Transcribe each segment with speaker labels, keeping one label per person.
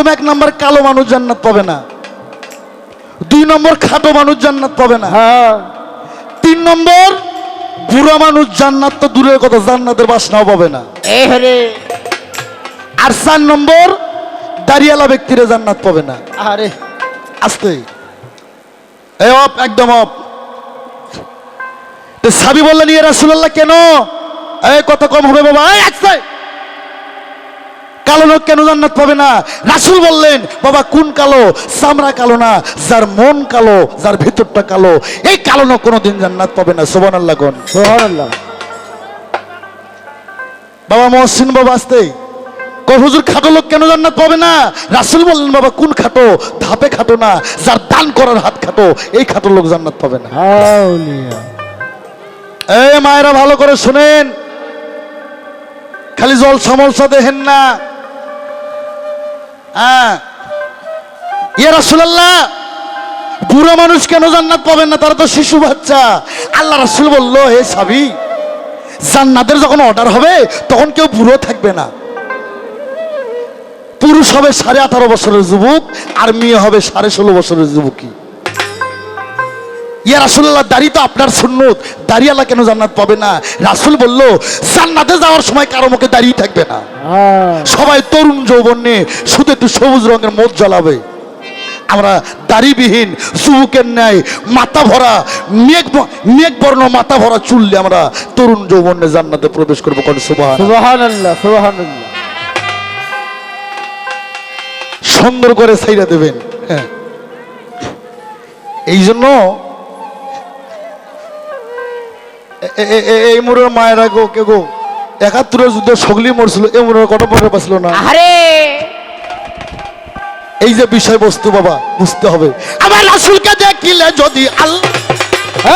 Speaker 1: প্রথম এক নম্বর কালো মানুষ জান্নাত পাবে না। দুই নম্বর খাটো মানুষ জান্নাত পাবে না।
Speaker 2: হ্যাঁ।
Speaker 1: তিন নম্বর বুড়া মানুষ জান্নাত তো দূরের কথা জান্নাতের বাসনাও পাবে না।
Speaker 2: রে।
Speaker 1: আর চার নম্বর দাঁড়িয়ালা ব্যক্তিরা জান্নাত পাবে না।
Speaker 2: আরে।
Speaker 1: আস্তে। এই অপ একদম অপ সাবি বললেন ইয়ে রাসুল্লাহ কেন? এই কথা কম হবে বাবা এই আস্তে। কালো লোক কেন জান্নাত পাবে না? রাসুল বললেন বাবা কোন কালো? চামড়া কালো না যার মন কালো যার ভেতরটা কালো এই কালো লোক কোনোদিন জান্নাত পাবে না। সোবান আল্লাহ কোন?
Speaker 2: সুবহানাল্লাহ।
Speaker 1: বাবা মহসিন বাবা আসতে। হুজুর খাটো লোক কেন জান্নাত পাবে না? রাসুল বললেন বাবা কোন খাটো? ধাপে খাটো না যার দান করার হাত খাটো এই খাটো লোক জান্নাত পাবে না। এই মায়েরা ভালো করে শুনেন। খালি জল সমলসা দেখেন না। হ্যাঁ। বুড়ো মানুষ কেন জান্নাত পাবেন না? তারা তো শিশু বাচ্চা। আল্লাহ রাসুল বলল, হে সাবি, জান্নাতের যখন অর্ডার হবে, তখন কেউ বুড়ো থাকবে না। পুরুষ হবে সাড়ে আঠারো বছরের যুবক আর মেয়ে হবে সাড়ে ষোলো বছরের যুবকী। ইয়া রাসুল্লাহ দাড়ি তো আপনার সুন্নত। দাড়িয়ালা কেন জান্নাত পাবে না? রাসুল বলল জান্নাতে যাওয়ার সময় কারও মুখে দাঁড়িয়ে থাকবে না।
Speaker 2: হ্যাঁ।
Speaker 1: সবাই তরুণ যৌবন নিয়ে শুধু একটু সবুজ রঙের মোট জ্বালাবে। আমরা দাড়িবিহীন যুবকের ন্যায় মাথা ভরা মেঘ মেঘ বর্ণ মাথা ভরা চুললে আমরা তরুণ যৌবনে জান্নাতে প্রবেশ করব কোন সুন্দর করে ছাইরা দেবেন। হ্যাঁ। এই জন্য এই মোড়ের মায়েরা গো কে গো? একাত্তরের যুদ্ধে সগলি মরছিল এই মোড়ের কত পাচ্ছিল না?
Speaker 2: আরে
Speaker 1: এই যে বিষয়বস্তু বাবা বুঝতে হবে। আমার রাসুলকে দেখিলে যদি আল্লাহ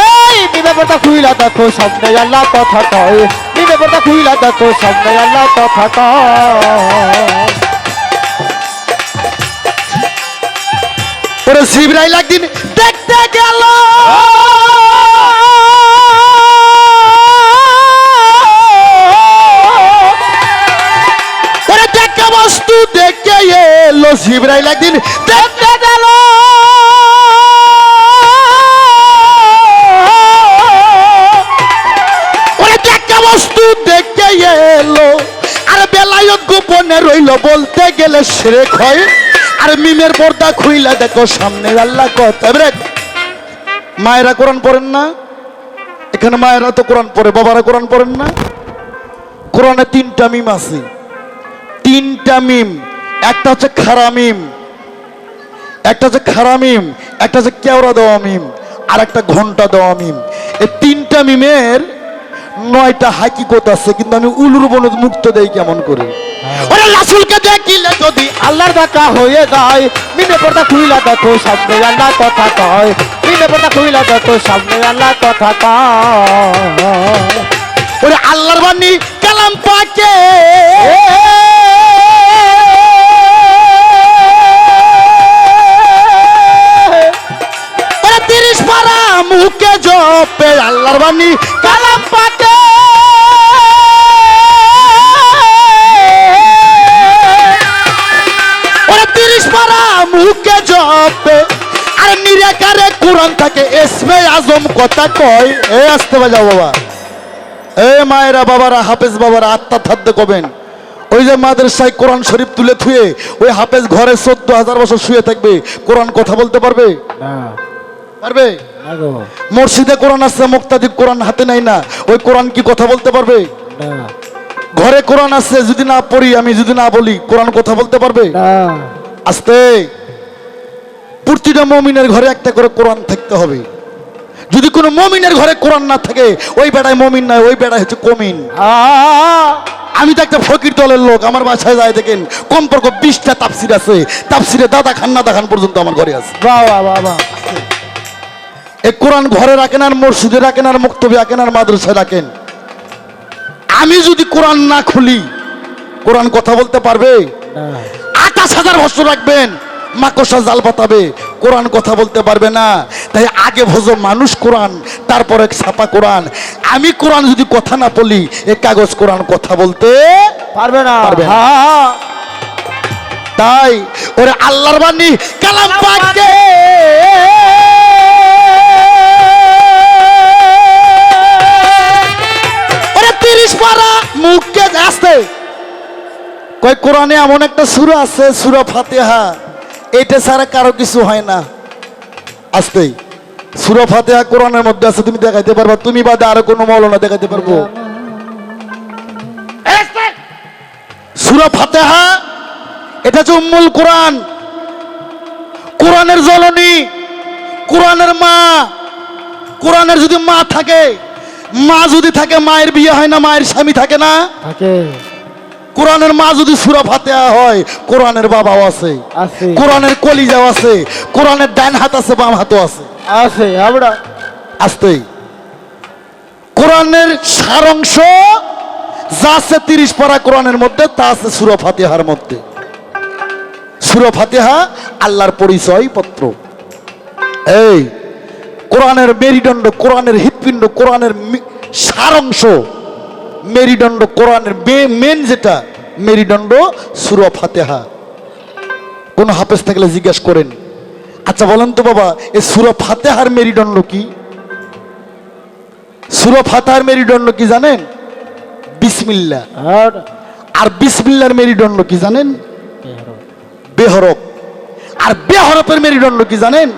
Speaker 2: এই বিবে পর্দা খুইলা দেখো সামনে আল্লাহ কথা কয় বিবে পর্দা খুইলা দেখো সামনে আল্লাহ কথা কয়
Speaker 1: ওরে শিবরাইল একদিন দেখতে গেল। শিবরাইল একদিন, দেখতে গেল। বস্তু এলো, আর বেলায়ত গোপনে রইল বলতে গেলে হয় আর মিমের পর্দা খুইলা দেখো সামনে, আল্লাহ কথা মায়েরা কোরআন পড়েন না? এখানে মায়েরা তো কোরআন পড়ে, বাবারা কোরআন পড়েন না? কোরআনে তিনটা মিম আছে। তিনটা মিম। একটা হচ্ছে খারা মিম একটা হচ্ছে খারা মিম একটা হচ্ছে কেওড়া দেওয়া মিম আর একটা ঘণ্টা দেওয়া মিম। এই তিনটা মিমের নয়টা হাকিকত আছে কিন্তু আমি উলুর বনত মুক্ত দেই কেমন করে? ওরে রাসুলকে দেখিলে যদি
Speaker 2: আল্লাহর দেখা হয়ে যায় মিনে পর্দা খুইলা দেখো সামনে আল্লাহ কথা কয়। মিনে পর্দা খুইলা দেখো সামনে আল্লাহ কথা কয়।
Speaker 1: ওরে আল্লাহর বাণী কালাম পাকে। বাণী কালাম পাকে ওরে তিরিশ পারা মুখে জপে, আর নিরাকারে কোরআন থাকে, এসমে আজম কথা কয়। এ আসতে বাজাও বাবা। এ মায়েরা বাবারা, হাফেজ বাবারা, আত্মা থাদ্য কবেন। ওই যে মাদ্রাসায় কোরআন শরীফ তুলে থুয়ে, ওই হাফেজ ঘরে চোদ্দ হাজার বছর শুয়ে থাকবে, কোরআন কথা বলতে পারবে?
Speaker 2: না।
Speaker 1: পারবে? মসজিদে কোরআন আছে মুক্তাদি কোরআন হাতে নাই না। ওই কোরআন কি কথা বলতে পারবে? ঘরে কোরআন আছে যদি না পড়ি আমি যদি না বলি কোরআন কথা বলতে পারবে? আস্তে। প্রতিটা মমিনের ঘরে একটা করে কোরআন থাকতে হবে। যদি কোনো মমিনের ঘরে কোরআন না থাকে ওই বেড়ায় মমিন নয় ওই বেড়ায় হচ্ছে কমিন।
Speaker 2: আ
Speaker 1: আমি তো একটা ফকির দলের লোক আমার বাসায় যায় দেখেন কমপক্ষ বিশটা তাপসির আছে। তাপসিরে দাদা খান না খান পর্যন্ত আমার ঘরে আছে।
Speaker 2: বাবা বাবা
Speaker 1: এই কোরআন ঘরে রাখেন আর মসজিদে রাখেন আর মুক্তবি রাখেন আর মাদ্রাসায় রাখেন। আমি যদি কোরআন না খুলি কোরআন কথা বলতে পারবে?
Speaker 2: না
Speaker 1: আঠাশ হাজার বছর রাখবেন মাকড়সা জাল পাতাবে কোরআন কথা বলতে পারবে না। তাই আগে ভোজো মানুষ কোরআন তারপরে ছাপা কোরআন। আমি কোরআন যদি কথা না বলি এ কাগজ কোরআন কথা বলতে
Speaker 2: পারবে না।
Speaker 1: পারবে
Speaker 2: হ্যাঁ
Speaker 1: তাই ওরে আল্লাহর বাণী কালাম পাকে ওরে পারা মুখকে আসতে কয় কোরআনে এমন একটা সুরা আছে সুরা ফাতেহা। এটা ছাড়া কারও কিছু হয় না। আসতেই সুরা ফাতেহা কোরআনের মধ্যে আছে তুমি দেখাইতে পারবা। তুমি বাদে আরও কোনো মৌলানা দেখাইতে পারব। সুরা ফাতেহা এটা হচ্ছে উম্মুল কোরআন। কোরআনের জননী কোরআনের মা। কোরআনের যদি মা থাকে মা যদি থাকে মায়ের বিয়ে হয় না মায়ের স্বামী থাকে না?
Speaker 2: থাকে।
Speaker 1: কোরআনের মা যদি সুরা ফাতেহা হয় কোরআনের বাবাও আছে।
Speaker 2: আছে।
Speaker 1: কোরআনের কলিজাও আছে। কোরআনের ডান হাত আছে বাম হাতও আছে।
Speaker 2: আছে আমরা
Speaker 1: আসতেই। কোরআনের সারাংশ যা আছে তিরিশ পারা কোরআনের মধ্যে তা আছে সুরা ফাতেহার মধ্যে। সুরা ফাতেহা আল্লাহর পরিচয় পত্র এই কোরআনের মেরুদণ্ড কোরআনের হৃৎপিণ্ড কোরআনের সারাংশ। মেরুদণ্ড কোরআনের মেন যেটা মেরুদণ্ড সুরা ফাতেহা। কোন হাফেজ থাকলে জিজ্ঞেস করেন আচ্ছা বলেন তো বাবা এই সুরা ফাতেহার মেরুদণ্ড কি? সুরা ফাতেহার মেরুদণ্ড কি জানেন? বিসমিল্লা
Speaker 2: আর
Speaker 1: আর বিসমিল্লার মেরুদণ্ড কি জানেন? বেহরফ আর বেহরফের মেরুদণ্ড কি জানেন?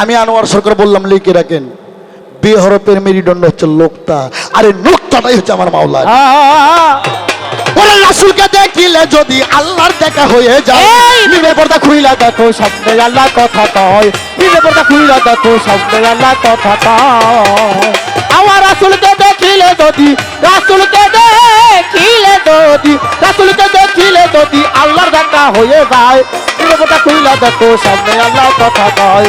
Speaker 1: আমি আনোয়ার সরকার বললাম লিখে রাখেন বেহরফের মেরুদণ্ড হচ্ছে লোকতা আরে নোক্তাটাই হচ্ছে আমার মাওলা রাসুলকে দেখিলে যদি আল্লাহর দেখা হয়ে যায়
Speaker 2: পর্দা খুইলা দেখো সামনে আল্লাহ কথা কয়। পর্দা খুইলা দেখো সামনে আল্লাহ কথা কয়। আমার রাসুলকে দেখিলে যদি রাসুলকে দেখিলে যদি রাসুলকে দেখিলে যদি আল্লাহর দেখা হয়ে যায় পর্দা খুইলা দেখো সামনে আল্লাহ কথা কয়।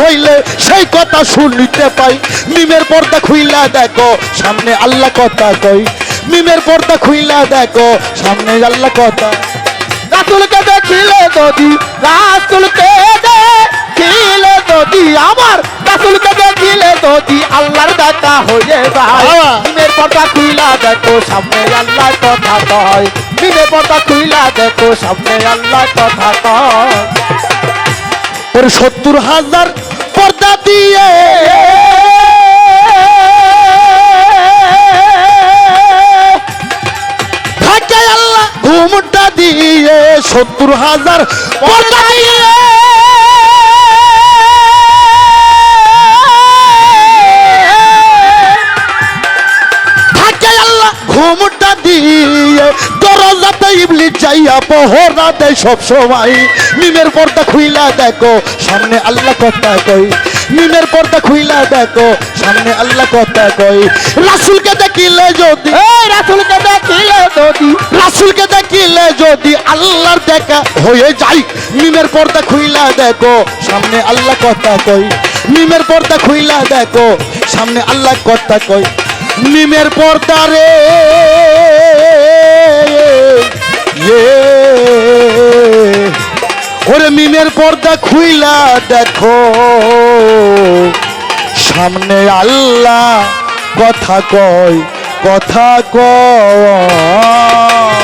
Speaker 1: হইলে সেই কথা শুনিতে পাই। মিমের পর্দা খুইলা দেখো সামনে আল্লাহ কথা কই। মিমের পর্দা খুইলা দেখো সামনে আল্লাহ কথা।
Speaker 2: রাসুলকে দেখিলে যদি রাসুলকে দেখিলে যদি আমার রাসুলকে দেখিলে যদি আল্লাহর দেখা হয়ে যায়। মিমের পর্দা খুইলা দেখো সামনে আল্লাহ কথা কয়। মিমের পর্দা খুইলা দেখো সামনে আল্লাহ কথা কয়।
Speaker 1: ওর সত্তর হাজার পর্দা দিয়ে। থাকে আল্লাহ ঘুমটা দিয়ে সত্তর হাজার পর্দা দিয়ে। যাইয়া পহরা দেয় সব সময়। মিমের পর্দা খুইলা দেখো সামনে আল্লাহ কথা কই। মিমের পর্দা খুইলা দেখো সামনে আল্লাহ কথা কই। রাসুলকে দেখিলে যদি
Speaker 2: এই রাসুলকে দেখিলে যদি
Speaker 1: রাসুলকে দেখিলে যদি আল্লাহর দেখা হয়ে যায় মিমের পর্দা খুইলা দেখো সামনে আল্লাহ কথা কই। মিমের পর্দা খুইলা দেখো সামনে আল্লাহ কথা কই। মিমের পর্দা রে খুইলা দেখো। সামনে আল্লাহ কথা কয় কথা কয়।